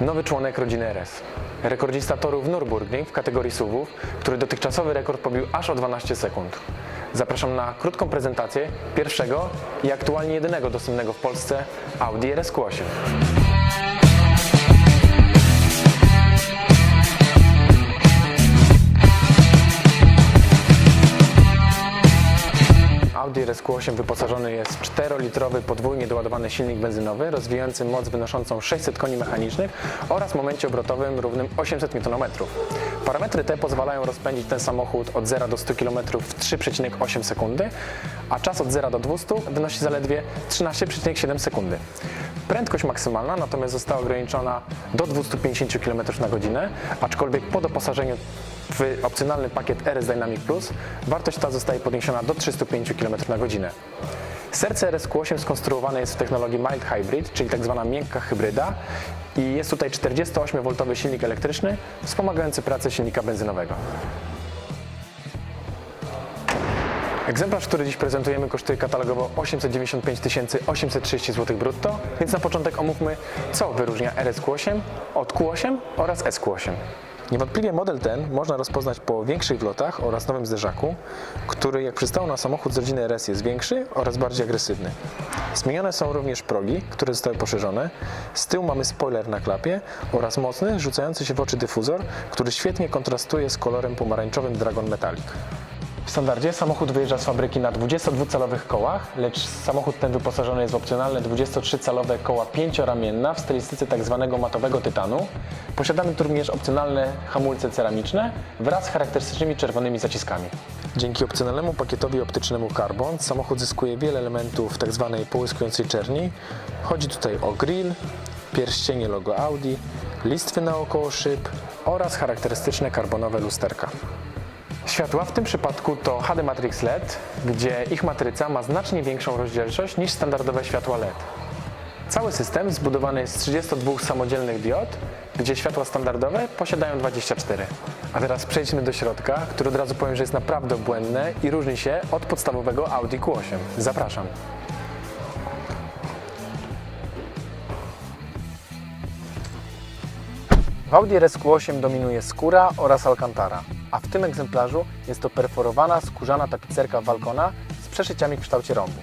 nowy członek rodziny RS. Rekordzista toru w Nürburgring w kategorii SUVów, który dotychczasowy rekord pobił aż o 12 sekund. Zapraszam na krótką prezentację pierwszego i aktualnie jedynego dostępnego w Polsce Audi RS Q8. RSQ8 wyposażony jest w 4-litrowy podwójnie doładowany silnik benzynowy rozwijający moc wynoszącą 600 koni mechanicznych oraz w momencie obrotowym równym 800 Nm. Parametry te pozwalają rozpędzić ten samochód od 0 do 100 km w 3,8 sekundy, a czas od 0 do 200 wynosi zaledwie 13,7 sekundy. Prędkość maksymalna natomiast została ograniczona do 250 km na godzinę, aczkolwiek po doposażeniu w opcjonalny pakiet RS Dynamic Plus wartość ta zostaje podniesiona do 305 km na godzinę. Serce RSQ8 skonstruowane jest w technologii Mild Hybrid, czyli tak zwana miękka hybryda i jest tutaj 48V silnik elektryczny wspomagający pracę silnika benzynowego. Egzemplarz, który dziś prezentujemy, kosztuje katalogowo 895 830 zł brutto, więc na początek omówmy, co wyróżnia RSQ8 od Q8 oraz SQ8. Niewątpliwie model ten można rozpoznać po większych wlotach oraz nowym zderzaku, który jak przystało na samochód z rodziny RS jest większy oraz bardziej agresywny. Zmienione są również progi, które zostały poszerzone. Z tyłu mamy spoiler na klapie oraz mocny, rzucający się w oczy dyfuzor, który świetnie kontrastuje z kolorem pomarańczowym Dragon Metallic. W standardzie samochód wyjeżdża z fabryki na 22-calowych kołach, lecz samochód ten wyposażony jest w opcjonalne 23-calowe koła pięcioramienna w stylistyce tzw. matowego tytanu. Posiadamy tu również opcjonalne hamulce ceramiczne wraz z charakterystycznymi czerwonymi zaciskami. Dzięki opcjonalnemu pakietowi optycznemu Carbon samochód zyskuje wiele elementów tzw. połyskującej czerni. Chodzi tutaj o grill, pierścienie logo Audi, listwy naokoło szyb oraz charakterystyczne karbonowe lusterka. Światła w tym przypadku to HD Matrix LED, gdzie ich matryca ma znacznie większą rozdzielczość niż standardowe światła LED. Cały system zbudowany jest z 32 samodzielnych diod, gdzie światła standardowe posiadają 24. A teraz przejdźmy do środka, który od razu powiem, że jest naprawdę błędne i różni się od podstawowego Audi Q8. Zapraszam. W Audi RS8 dominuje skóra oraz alcantara, a w tym egzemplarzu jest to perforowana skórzana tapicerka Walcona z przeszyciami w kształcie rąbu.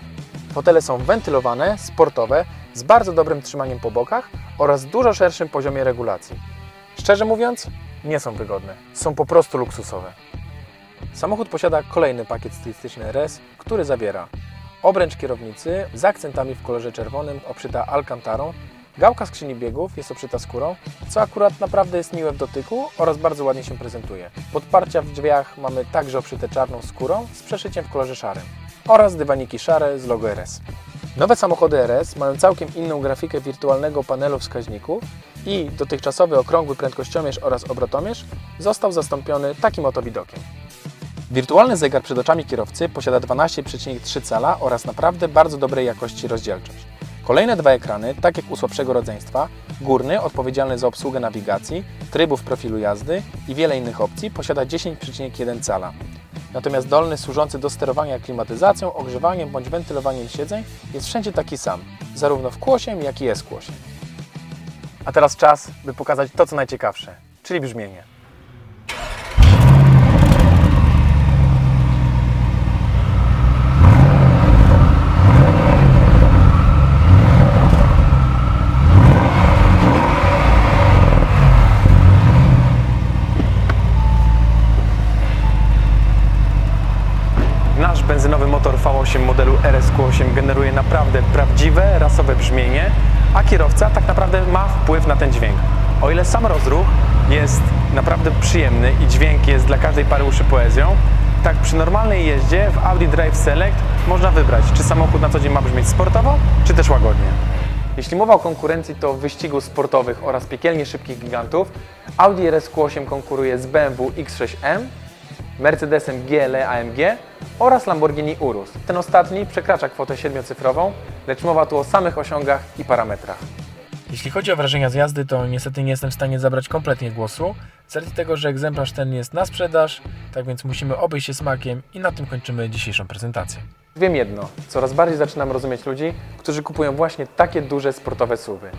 Fotele są wentylowane, sportowe, z bardzo dobrym trzymaniem po bokach oraz dużo szerszym poziomie regulacji. Szczerze mówiąc, nie są wygodne, są po prostu luksusowe. Samochód posiada kolejny pakiet stylistyczny RS, który zawiera obręcz kierownicy z akcentami w kolorze czerwonym obszyta alcantarą, gałka skrzyni biegów jest obszyta skórą, co akurat naprawdę jest miłe w dotyku oraz bardzo ładnie się prezentuje. Podparcia w drzwiach mamy także obszyte czarną skórą z przeszyciem w kolorze szarym oraz dywaniki szare z logo RS. Nowe samochody RS mają całkiem inną grafikę wirtualnego panelu wskaźników i dotychczasowy okrągły prędkościomierz oraz obrotomierz został zastąpiony takim oto widokiem. Wirtualny zegar przed oczami kierowcy posiada 12,3 cala oraz naprawdę bardzo dobrej jakości rozdzielczość. Kolejne dwa ekrany, tak jak u słabszego rodzeństwa, górny odpowiedzialny za obsługę nawigacji, trybów profilu jazdy i wiele innych opcji posiada 10,1 cala. Natomiast dolny służący do sterowania klimatyzacją, ogrzewaniem bądź wentylowaniem siedzeń jest wszędzie taki sam, zarówno w Q8 jak i SQ8. A teraz czas, by pokazać to co najciekawsze, czyli brzmienie. Nasz benzynowy motor V8 modelu RSQ8 generuje naprawdę prawdziwe, rasowe brzmienie, a kierowca tak naprawdę ma wpływ na ten dźwięk. O ile sam rozruch jest naprawdę przyjemny i dźwięk jest dla każdej pary uszy poezją, tak przy normalnej jeździe w Audi Drive Select można wybrać, czy samochód na co dzień ma brzmieć sportowo, czy też łagodnie. Jeśli mowa o konkurencji, to wyścigu sportowych oraz piekielnie szybkich gigantów Audi RSQ8 konkuruje z BMW X6M, Mercedesem GLE AMG oraz Lamborghini Urus. Ten ostatni przekracza kwotę siedmiocyfrową, lecz mowa tu o samych osiągach i parametrach. Jeśli chodzi o wrażenia z jazdy, to niestety nie jestem w stanie zabrać kompletnie głosu, z racji tego, że egzemplarz ten jest na sprzedaż, tak więc musimy obejść się smakiem i na tym kończymy dzisiejszą prezentację. Wiem jedno, coraz bardziej zaczynam rozumieć ludzi, którzy kupują właśnie takie duże sportowe suwy.